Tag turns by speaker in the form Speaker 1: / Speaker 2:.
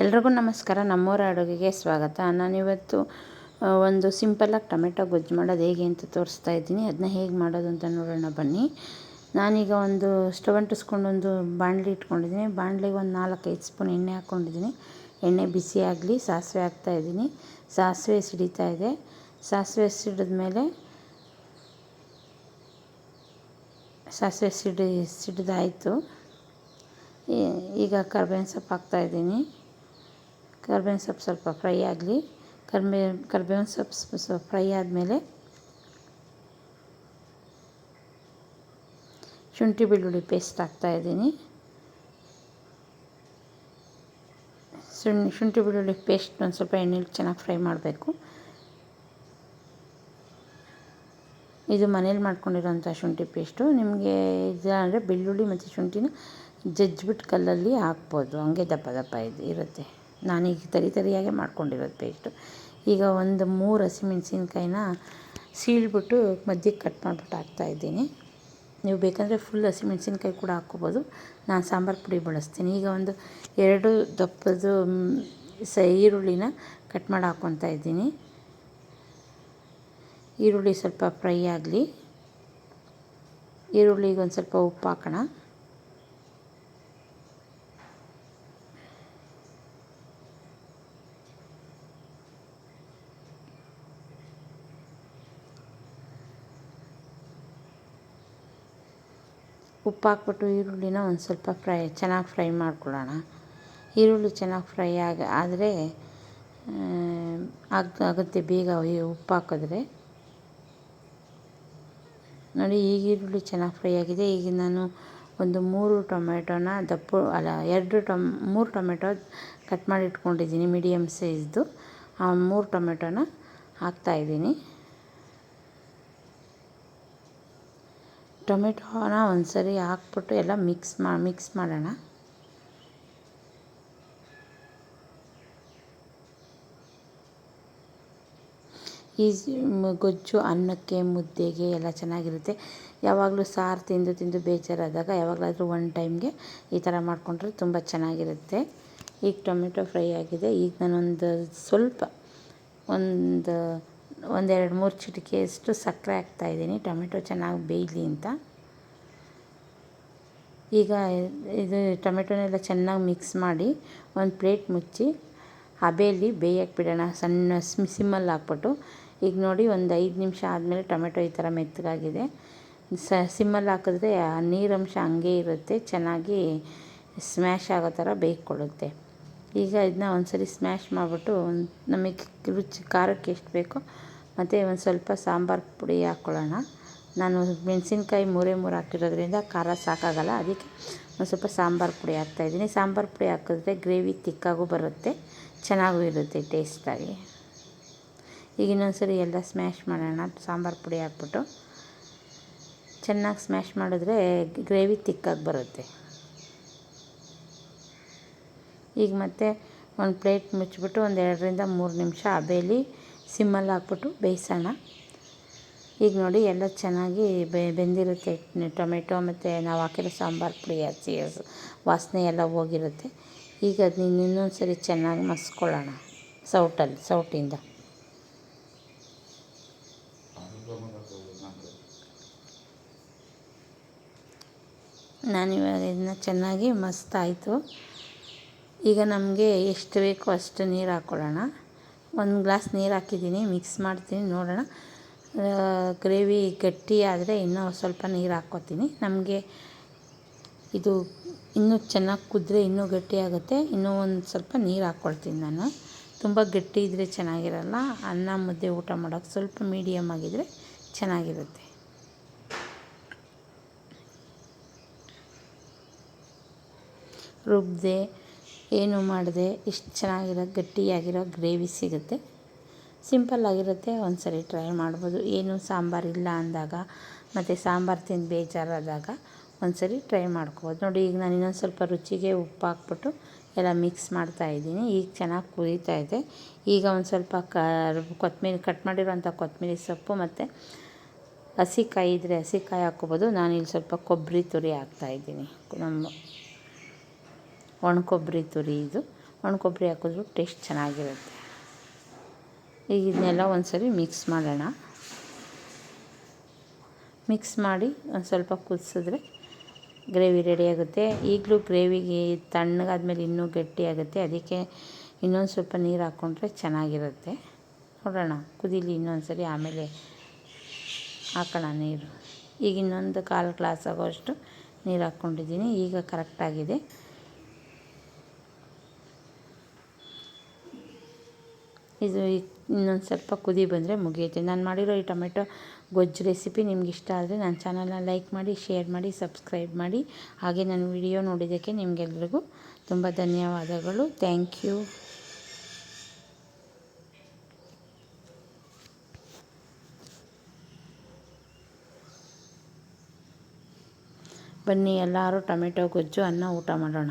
Speaker 1: ಎಲ್ರಿಗೂ ನಮಸ್ಕಾರ. ನಮ್ಮೂರ ಅಡುಗೆಗೆ ಸ್ವಾಗತ. ನಾನಿವತ್ತು ಒಂದು ಸಿಂಪಲ್ಲಾಗಿ ಟೊಮೆಟೊ ಗೊಜ್ಜು ಮಾಡೋದು ಹೇಗೆ ಅಂತ ತೋರಿಸ್ತಾ ಇದ್ದೀನಿ. ಅದನ್ನ ಹೇಗೆ ಮಾಡೋದು ಅಂತ ನೋಡೋಣ ಬನ್ನಿ. ನಾನೀಗ ಒಂದು ಸ್ಟವ್ ಅಂಟಿಸ್ಕೊಂಡು ಒಂದು ಬಾಣಲಿ ಇಟ್ಕೊಂಡಿದ್ದೀನಿ. ಬಾಣಲಿಗೆ ಒಂದು ನಾಲ್ಕೈದು ಸ್ಪೂನ್ ಎಣ್ಣೆ ಹಾಕ್ಕೊಂಡಿದ್ದೀನಿ ಎಣ್ಣೆ ಬಿಸಿ ಆಗಲಿ, ಸಾಸಿವೆ ಹಾಕ್ತಾಯಿದ್ದೀನಿ ಸಾಸಿವೆ ಸಿಡಿತಾ ಇದೆ. ಸಾಸಿವೆ ಸಿಡಿದ್ಮೇಲೆ, ಸಾಸಿವೆ ಸಿಡಿ, ಸಿಡಿದಾಯಿತು. ಈಗ ಕರ್ಬೇವಿನ ಸೊಪ್ಪು ಹಾಕ್ತಾಯಿದ್ದೀನಿ ಕರ್ಬೇವಿನ ಸೊಪ್ಪು ಸ್ವಲ್ಪ ಫ್ರೈ ಆಗಲಿ. ಕರ್ಬೇ ಕರ್ಬೇವಿನ ಸೊಪ್ಪು ಸ್ವಲ್ಪ ಫ್ರೈ ಆದಮೇಲೆ ಶುಂಠಿ ಬೆಳ್ಳುಳ್ಳಿ ಪೇಸ್ಟ್ ಹಾಕ್ತಾಯಿದ್ದೀನಿ ಶುಂ ಶುಂಠಿ ಬೆಳ್ಳುಳ್ಳಿ ಪೇಸ್ಟ್ ಒಂದು ಸ್ವಲ್ಪ ಎಣ್ಣೆಲಿ ಚೆನ್ನಾಗಿ ಫ್ರೈ ಮಾಡಬೇಕು. ಇದು ಮನೇಲಿ ಮಾಡ್ಕೊಂಡಿರೋಂಥ ಶುಂಠಿ ಪೇಸ್ಟು. ನಿಮಗೆ ಇದು ಅಂದರೆ ಬೆಳ್ಳುಳ್ಳಿ ಮತ್ತು ಶುಂಠಿನ ಜಜ್ಜಿಬಿಟ್ಟು ಕಲ್ಲಲ್ಲಿ ಹಾಕ್ಬೋದು. ಹಂಗೆ ದಪ್ಪ ದಪ್ಪ ಇದು, ಇರುತ್ತೆ. ನಾನೀಗ ತರಿ ತರಿಯಾಗೆ ಮಾಡ್ಕೊಂಡಿರೋದು ಪೇಸ್ಟು ಈಗ ಒಂದು ಮೂರು ಹಸಿಮೆಣ್ಸಿನ್ಕಾಯಿನ ಸೀಳ್ಬಿಟ್ಟು ಮಧ್ಯಕ್ಕೆ ಕಟ್ ಮಾಡಿಬಿಟ್ಟು ಹಾಕ್ತಾಯಿದ್ದೀನಿ ನೀವು ಬೇಕಂದರೆ ಫುಲ್ ಹಸಿಮೆಣ್ಸಿನ್ಕಾಯಿ ಕೂಡ ಹಾಕ್ಕೋಬೋದು. ನಾನು ಸಾಂಬಾರು ಪುಡಿ ಬಳಸ್ತೀನಿ. ಈಗ ಒಂದು ಎರಡು ದಪ್ಪದು ಸ ಈರುಳ್ಳಿನ ಕಟ್ ಮಾಡಿ ಹಾಕ್ಕೊತಾ ಇದ್ದೀನಿ. ಈರುಳ್ಳಿ ಸ್ವಲ್ಪ ಫ್ರೈ ಆಗಲಿ. ಈರುಳ್ಳಿಗೆ ಒಂದು ಸ್ವಲ್ಪ ಉಪ್ಪು ಹಾಕೋಣ. ಉಪ್ಪು ಹಾಕ್ಬಿಟ್ಟು ಈರುಳ್ಳಿನ ಒಂದು ಸ್ವಲ್ಪ ಫ್ರೈ, ಚೆನ್ನಾಗಿ ಫ್ರೈ ಮಾಡ್ಕೊಳ್ಳೋಣ. ಈರುಳ್ಳಿ ಚೆನ್ನಾಗಿ ಫ್ರೈ ಆಗಿ, ಆದರೆ ಆಗ ಆಗುತ್ತೆ ಬೇಗ ಈ ಉಪ್ಪು ಹಾಕಿದ್ರೆ. ನೋಡಿ, ಈಗ ಈರುಳ್ಳಿ ಚೆನ್ನಾಗಿ ಫ್ರೈ ಆಗಿದೆ. ಈಗ ನಾನು ಒಂದು ಮೂರು ಟೊಮೆಟೊನ ದಪ್ಪ, ಅಲ್ಲ, ಎರಡು ಟೊಮ್, ಮೂರು ಟೊಮೆಟೊ ಕಟ್ ಮಾಡಿ ಇಟ್ಕೊಂಡಿದ್ದೀನಿ ಮೀಡಿಯಮ್ ಸೈಜ್ದು. ಆ ಮೂರು ಟೊಮೆಟೊನ ಹಾಕ್ತಾಯಿದ್ದೀನಿ ಟೊಮೆಟೊನ ಒಂದು ಸರಿ ಹಾಕ್ಬಿಟ್ಟು ಎಲ್ಲ ಮಿಕ್ಸ್ ಮಾ, ಮಿಕ್ಸ್ ಮಾಡೋಣ. ಈ ಗೊಜ್ಜು, ಅನ್ನಕ್ಕೆ, ಮುದ್ದೆಗೆ ಎಲ್ಲ ಚೆನ್ನಾಗಿರುತ್ತೆ. ಯಾವಾಗಲೂ ಸಾರು ತಿಂದು ತಿಂದು ಬೇಜಾರಾದಾಗ ಯಾವಾಗಲಾದರೂ ಒನ್ ಟೈಮ್ಗೆ ಈ ಥರ ಮಾಡಿಕೊಂಡ್ರೆ ತುಂಬ ಚೆನ್ನಾಗಿರುತ್ತೆ. ಈಗ ಟೊಮೆಟೊ ಫ್ರೈ ಆಗಿದೆ. ಈಗ ನಾನೊಂದು ಸ್ವಲ್ಪ ಒಂದು ಒಂದೆರಡು ಮೂರು ಚಿಟಿಕೆಯಷ್ಟು ಸಕ್ಕರೆ ಹಾಕ್ತಾಯಿದ್ದೀನಿ ಟೊಮೆಟೊ ಚೆನ್ನಾಗಿ ಬೇಯಲಿ ಅಂತ. ಈಗ ಇದು ಟೊಮೆಟೊನೆಲ್ಲ ಚೆನ್ನಾಗಿ ಮಿಕ್ಸ್ ಮಾಡಿ ಒಂದು ಪ್ಲೇಟ್ ಮುಚ್ಚಿ ಹಬೆಯಲ್ಲಿ ಬೇಯಕ್ಕೆ ಬಿಡೋಣ. ಸಣ್ಣ ಸಿಮ್ಮಲ್ಲಿ ಹಾಕ್ಬಿಟ್ಟು. ಈಗ ನೋಡಿ ಒಂದು ಐದು ನಿಮಿಷ ಆದಮೇಲೆ ಟೊಮೆಟೊ ಈ ಥರ ಮೆತ್ತಗಾಗಿದೆ. ಸ, ಸಿಮ್ಮಲ್ಲಿ ಹಾಕಿದ್ರೆ ನೀರಂಶ ಹಂಗೆ ಇರುತ್ತೆ. ಚೆನ್ನಾಗಿ ಸ್ಮ್ಯಾಶ್ ಆಗೋ ಥರ ಬೇಯ್ಕೊಳ್ಳುತ್ತೆ. ಈಗ ಇದನ್ನ ಒಂದು ಸರಿ ಸ್ಮ್ಯಾಶ್ ಮಾಡಿಬಿಟ್ಟು ನಮಗೆ ರುಚಿ ಖಾರಕ್ಕೆ ಎಷ್ಟು ಬೇಕೋ ಮತ್ತು ಒಂದು ಸ್ವಲ್ಪ ಸಾಂಬಾರು ಪುಡಿ ಹಾಕ್ಕೊಳ್ಳೋಣ ನಾನು ಮೆಣಸಿನ್ಕಾಯಿ ಮೂರೇ ಮೂರು ಹಾಕಿರೋದ್ರಿಂದ ಖಾರ ಸಾಕಾಗಲ್ಲ. ಅದಕ್ಕೆ ಒಂದು ಸ್ವಲ್ಪ ಸಾಂಬಾರು ಪುಡಿ ಹಾಕ್ತಾಯಿದ್ದೀನಿ ಸಾಂಬಾರು ಪುಡಿ ಹಾಕಿದ್ರೆ ಗ್ರೇವಿ ತಿಕ್ಕಾಗೂ ಬರುತ್ತೆ, ಚೆನ್ನಾಗೂ ಇರುತ್ತೆ ಟೇಸ್ಟಾಗಿ ಈಗ ಇನ್ನೊಂದು ಸರಿ ಎಲ್ಲ ಸ್ಮ್ಯಾಶ್ ಮಾಡೋಣ. ಸಾಂಬಾರು ಪುಡಿ ಹಾಕ್ಬಿಟ್ಟು ಚೆನ್ನಾಗಿ ಸ್ಮ್ಯಾಶ್ ಮಾಡಿದ್ರೆ ಗ್ರೇವಿ ತಿಕ್ಕಾಗಿ ಬರುತ್ತೆ. ಈಗ ಮತ್ತೆ ಒಂದು ಪ್ಲೇಟ್ ಮುಚ್ಚಿಬಿಟ್ಟು ಒಂದು ಎರಡರಿಂದ ಮೂರು ನಿಮಿಷ ಹಬೆಯಲ್ಲಿ ಸಿಮ್ಮಲ್ಲಿ ಹಾಕ್ಬಿಟ್ಟು ಬೇಯಿಸೋಣ. ಈಗ ನೋಡಿ ಎಲ್ಲ ಚೆನ್ನಾಗಿ ಬೆಂದಿರುತ್ತೆ. ಟೊಮೆಟೊ ಮತ್ತು ನಾವು ಹಾಕಿರೋ ಸಾಂಬಾರು ಪುಡಿ ಹಚ್ಚಿ ವಾಸನೆ ಎಲ್ಲ ಹೋಗಿರುತ್ತೆ. ಈಗ ಅದನ್ನ ಇನ್ನೊಂದು ಸರಿ ಚೆನ್ನಾಗಿ ಮಸ್ಕೊಳ್ಳೋಣ ಸೌಟಲ್ಲಿ, ಸೌಟಿಂದ. ನಾನಿವಾಗ ಇದನ್ನ ಚೆನ್ನಾಗಿ ಮಸ್ತಾಯಿತು. ಈಗ ನಮಗೆ ಎಷ್ಟು ಬೇಕೋ ಅಷ್ಟು ನೀರು ಹಾಕ್ಕೊಳ್ಳೋಣ ಒಂದು ಗ್ಲಾಸ್ ನೀರು ಹಾಕಿದ್ದೀನಿ, ಮಿಕ್ಸ್ ಮಾಡ್ತೀನಿ, ನೋಡೋಣ. ಗ್ರೇವಿ ಗಟ್ಟಿ ಆದರೆ ಇನ್ನೂ ಸ್ವಲ್ಪ ನೀರು ಹಾಕ್ಕೋತೀನಿ. ನಮಗೆ ಇದು ಇನ್ನೂ ಚೆನ್ನಾಗಿ ಕುದ್ರೆ ಇನ್ನೂ ಗಟ್ಟಿಯಾಗುತ್ತೆ ಇನ್ನೂ ಒಂದು ಸ್ವಲ್ಪ ನೀರು ಹಾಕ್ಕೊಳ್ತೀನಿ ನಾನು. ತುಂಬ ಗಟ್ಟಿ ಇದ್ದರೆ ಚೆನ್ನಾಗಿರಲ್ಲ. ಅನ್ನ ಮುದ್ದೆ ಊಟ ಮಾಡೋಕ್ಕೆ ಸ್ವಲ್ಪ ಮೀಡಿಯಮ್ ಆಗಿದ್ದರೆ ಚೆನ್ನಾಗಿರುತ್ತೆ. ರುಬ್ಬದೆ ಏನು ಮಾಡಿದೆ, ಇಷ್ಟು ಚೆನ್ನಾಗಿರೋ, ಗಟ್ಟಿಯಾಗಿರೋ ಗ್ರೇವಿ ಸಿಗುತ್ತೆ. ಸಿಂಪಲ್ಲಾಗಿರುತ್ತೆ ಒಂದು ಸರಿ ಟ್ರೈ ಮಾಡ್ಬೋದು. ಏನು ಸಾಂಬಾರು ಇಲ್ಲ ಅಂದಾಗ, ಮತ್ತು ಸಾಂಬಾರು ತಿಂದು ಬೇಜಾರಾದಾಗ ಒಂದು ಸರಿ ಟ್ರೈ ಮಾಡ್ಕೋಬೋದು. ನೋಡಿ, ಈಗ ನಾನು ಇನ್ನೊಂದು ಸ್ವಲ್ಪ ರುಚಿಗೆ ಉಪ್ಪು ಹಾಕ್ಬಿಟ್ಟು ಎಲ್ಲ ಮಿಕ್ಸ್ ಮಾಡ್ತಾಯಿದ್ದೀನಿ ಈಗ ಚೆನ್ನಾಗಿ ಕುದೀತಾ ಇದೆ. ಈಗ ಒಂದು ಸ್ವಲ್ಪ ಕ ಕೊತ್ತಂಬರಿ, ಕಟ್ ಮಾಡಿರುವಂಥ ಕೊತ್ತಂಬರಿ ಸೊಪ್ಪು ಮತ್ತು ಹಸಿಕಾಯಿ ಇದ್ದರೆ ಹಸಿಕಾಯಿ ಹಾಕ್ಕೋಬೋದು. ಇಲ್ಲಿ ಸ್ವಲ್ಪ ಕೊಬ್ಬರಿ ತುರಿ ಹಾಕ್ತಾಯಿದ್ದೀನಿ ನಮ್ಮ ಒಣ ಕೊಬ್ಬರಿ ತುರಿ ಇದು. ಒಣ ಕೊಬ್ಬರಿ ಹಾಕಿದ್ರು ಟೇಸ್ಟ್ ಚೆನ್ನಾಗಿರುತ್ತೆ. ಈಗ ಇದನ್ನೆಲ್ಲ ಒಂದು ಸರಿ ಮಿಕ್ಸ್ ಮಾಡೋಣ. ಮಿಕ್ಸ್ ಮಾಡಿ ಒಂದು ಸ್ವಲ್ಪ ಕುದಿಸಿದ್ರೆ ಗ್ರೇವಿ ರೆಡಿ ಆಗುತ್ತೆ. ಈಗಲೂ ಗ್ರೇವಿಗೆ ತಣ್ಣಗಾದ್ಮೇಲೆ ಇನ್ನೂ ಗಟ್ಟಿಯಾಗುತ್ತೆ ಅದಕ್ಕೆ ಇನ್ನೊಂದು ಸ್ವಲ್ಪ ನೀರು ಹಾಕ್ಕೊಂಡ್ರೆ ಚೆನ್ನಾಗಿರುತ್ತೆ. ನೋಡೋಣ, ಕುದೀಲಿ ಇನ್ನೊಂದು ಸರಿ ಆಮೇಲೆ ಹಾಕೋಣ ನೀರು. ಈಗ ಇನ್ನೊಂದು ಕಾಲು ಗ್ಲಾಸ್ ಆಗೋಷ್ಟು ನೀರು ಹಾಕ್ಕೊಂಡಿದ್ದೀನಿ ಈಗ ಕರೆಕ್ಟಾಗಿದೆ ಇದು ಇನ್ನೊಂದು ಸ್ವಲ್ಪ ಕುದಿ ಬಂದರೆ ಮುಗಿಯುತ್ತೆ. ನಾನು ಮಾಡಿರೋ ಈ ಟೊಮೆಟೊ ಗೊಜ್ಜು ರೆಸಿಪಿ ನಿಮ್ಗೆ ಇಷ್ಟ ಆದರೆ ನನ್ನ ಚಾನಲ್ನ ಲೈಕ್ ಮಾಡಿ ಶೇರ್ ಮಾಡಿ ಸಬ್ಸ್ಕ್ರೈಬ್ ಮಾಡಿ. ಹಾಗೆ ನನ್ನ ವಿಡಿಯೋ ನೋಡಿದ್ದಕ್ಕೆ ನಿಮಗೆಲ್ರಿಗೂ ತುಂಬ ಧನ್ಯವಾದಗಳು. ಥ್ಯಾಂಕ್ ಯು ಬನ್ನಿ ಎಲ್ಲರೂ ಟೊಮೆಟೊ, ಗೊಜ್ಜು, ಅನ್ನ ಊಟ ಮಾಡೋಣ.